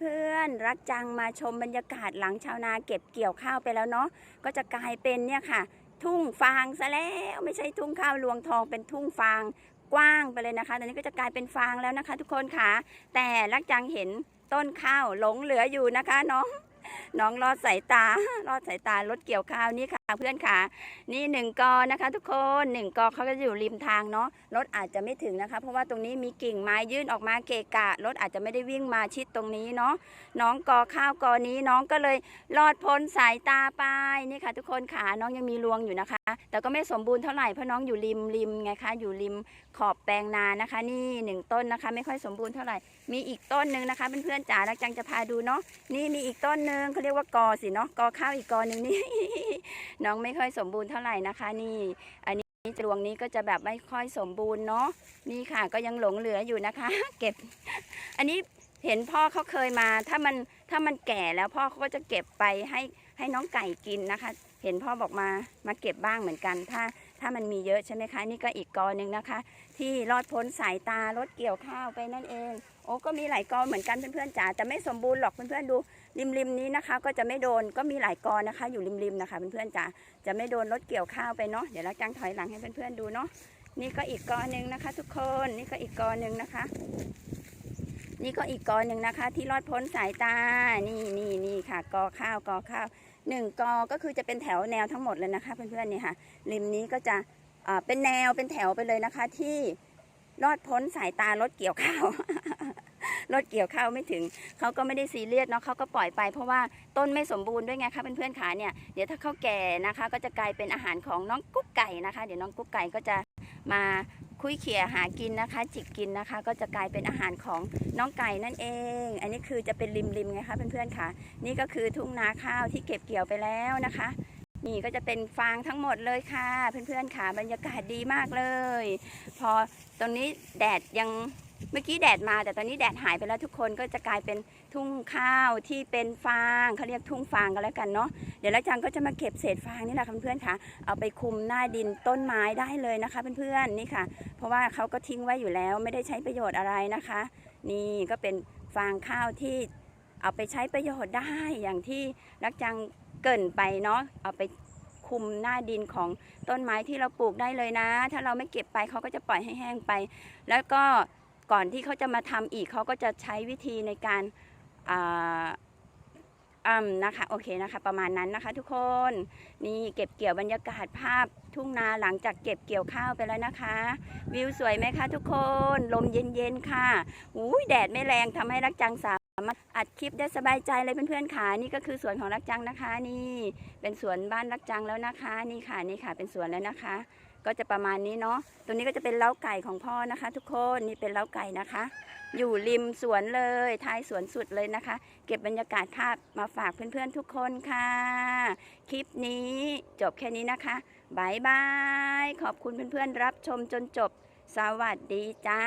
เพื่อนๆรักจังมาชมบรรยากาศหลังชาวนาเก็บเกี่ยวข้าวไปแล้วเนาะก็จะกลายเป็นเนี่ยค่ะ ทุ่งฟางซะแล้วไม่ใช่ทุ่งข้าวรวงทองเป็นทุ่งฟางกว้างไปเลยนะคะตอนนี้ก็จะกลายเป็นฟางแล้วนะคะ ทุกคนค่ะ แต่รักจังเห็นต้นข้าวหลงเหลืออยู่นะคะน้องน้องรอดสายตารอดสายตารถเกี่ยวข้าวนี่ค่ะ เพื่อนค่ะ นี่หนึ่งกอนะคะทุกคนหนึ่งกอเขาก็อยู่ริมทางเนาะรถอาจจะไม่ถึงนะคะ เพราะว่าตรงนี้มีกิ่งไม้ยื่นออกมาเกะกะรถอาจจะไม่ได้วิ่งมาชิดตรงนี้เนาะน้องกอข้าวกอนี้น้องก็เลยรอดพ้นสายตาไปนี่ค่ะ ทุกคนขาน้องยังมีรวงอยู่นะคะ แต่ก็ไม่สมบูรณ์เท่าไหร่เพราะน้องอยู่ริมริมไงคะอยู่ริมขอบแปลงนานะคะ นี่หนึ่งต้นนะคะ ไม่ค่อยสมบูรณ์เท่าไหร่ มีอีกต้นหนึ่งนะคะเพื่อนๆจ๋ารักจังจะพาดูเนาะนี่มีอีกต้นหนึ่งเขาเรียกว่ากอสิเนาะกอข้าวอีกกอหนึ่งนี่น้องไม่ค่อยสมบูรณ์เท่าไหร่นะคะ นี่ อันนี้รวงนี้ก็จะแบบไม่ค่อยสมบูรณ์เนาะนี่ค่ะก็ยังหลงเหลืออยู่นะคะ เก็บ อันนี้เห็นพ่อเขาเคยมา ถ้ามันถ้ามันแก่แล้วพ่อเขาก็จะเก็บไปให้ให้น้องไก่กินนะคะ เห็นพ่อบอกมามาเก็บบ้างเหมือนกัน ถ้า ถ้ามันมีเยอะใช่ไหมคะ นี่ก็อีกกอหนึ่งนะคะ ที่รอดพ้นสายตารถเกี่ยวข้าวไปนั่นเอง โอ้ก็มีหลายกอเหมือนกันเพื่อนๆจ๋าแต่ไม่สมบูรณ์หรอกเพื่อนๆดูริมริมนี้นะคะ ก็จะไม่โดนก็มีหลายกอนะคะ อยู่ริมริมนะคะเพื่อนๆจ๋าจะไม่โดนรถเกี่ยวข้าวไปเนาะเดี๋ยวเราจังถอยหลังให้เพื่อนๆดูเนาะนี่ก็อีกกอหนึ่งนะคะ ทุกคนนี่ก็อีกกอหนึ่งนะคะ นี่ก็อีกกอหนึ่งนะคะ ที่รอดพ้นสายตานี่นี่นี่ค่ะ กอข้าวกอข้าว หนึ่งกอก็คือจะเป็นแถวแนวทั้งหมดเลยนะคะ เพื่อนๆนี่ค่ะริมนี้ก็จะเป็นแนวเป็นแถวไปเลยนะคะ ที่รอดพ้นสายตารถเกี่ยวข้าวรถเกี่ยวข้าวไม่ถึงเขาก็ไม่ได้ซีเรียสเนาะเขาก็ปล่อยไปเพราะว่าต้นไม่สมบูรณ์ด้วยไงคะเพื่อนๆขาเนี่ยเดี๋ยวถ้าเขาแก่นะคะ ก็จะกลายเป็นอาหารของน้องกุ๊กไก่นะคะ เดี๋ยวน้องกุ๊กไก่ก็จะมา คุยเขี่ยหากินนะคะ จิกกินนะคะ ก็จะกลายเป็นอาหารของน้องไก่นั่นเอง อันนี้คือจะเป็นริมริมๆไงคะเพื่อนๆค่ะ นี่ก็คือทุ่งนาข้าวที่เก็บเกี่ยวไปแล้วนะคะ นี่ก็จะเป็นฟางทั้งหมดเลยค่ะ เพื่อนๆค่ะบรรยากาศดีมากเลย พอตรงนี้แดดยัง เมื่อกี้แดดมาแต่ตอนนี้แดดหายไปแล้วทุกคนก็จะกลายเป็นทุ่งข้าวที่เป็นฟางเขาเรียกทุ่งฟางกันแล้วกันเนาะเดี๋ยวแล้วจังก็จะมาเก็บเศษฟางนี่แหละค่ะเพื่อนๆค่ะ เอาไปคุมหน้าดินต้นไม้ได้เลยนะคะเพื่อนๆนี่ค่ะ เพราะว่าเขาก็ทิ้งไว้อยู่แล้วไม่ได้ใช้ประโยชน์อะไรนะคะ นี่ก็เป็นฟางข้าวที่เอาไปใช้ประโยชน์ได้อย่างที่รักจังเกินไปเนาะเอาไปคุมหน้าดินของต้นไม้ที่เราปลูกได้เลยนะ ถ้าเราไม่เก็บไปเขาก็จะปล่อยให้แห้งไป แล้วก็ ก่อนที่เขาจะมาทำอีกเขาก็จะใช้วิธีในการอืมนะคะโอเคนะคะ ประมาณนั้นนะคะ ทุกคนนี่เก็บเกี่ยวบรรยากาศภาพทุ่งนาหลังจากเก็บเกี่ยวข้าวไปแล้วนะคะ วิวสวยไหมคะ ทุกคนลมเย็นๆค่ะอุ้ยแดดไม่แรงทำให้รักจังสามารถอัดคลิปได้สบายใจเลยเพื่อนๆค่ะนี่ก็คือสวนของรักจังนะคะ นี่เป็นสวนบ้านรักจังแล้วนะคะ นี่ค่ะนี่ค่ะเป็นสวนแล้วนะคะ ก็จะประมาณนี้เนาะตัวนี้ก็จะเป็นเล้าไก่ของพ่อนะคะ ทุกคนนี่เป็นเล้าไก่นะคะ อยู่ริมสวนเลยท้ายสวนสุดเลยนะคะ เก็บบรรยากาศภาพมาฝากเพื่อนๆทุกคนค่ะ คลิปนี้จบแค่นี้นะคะบายบายขอบคุณเพื่อนๆรับชมจนจบ สวัสดีจ้า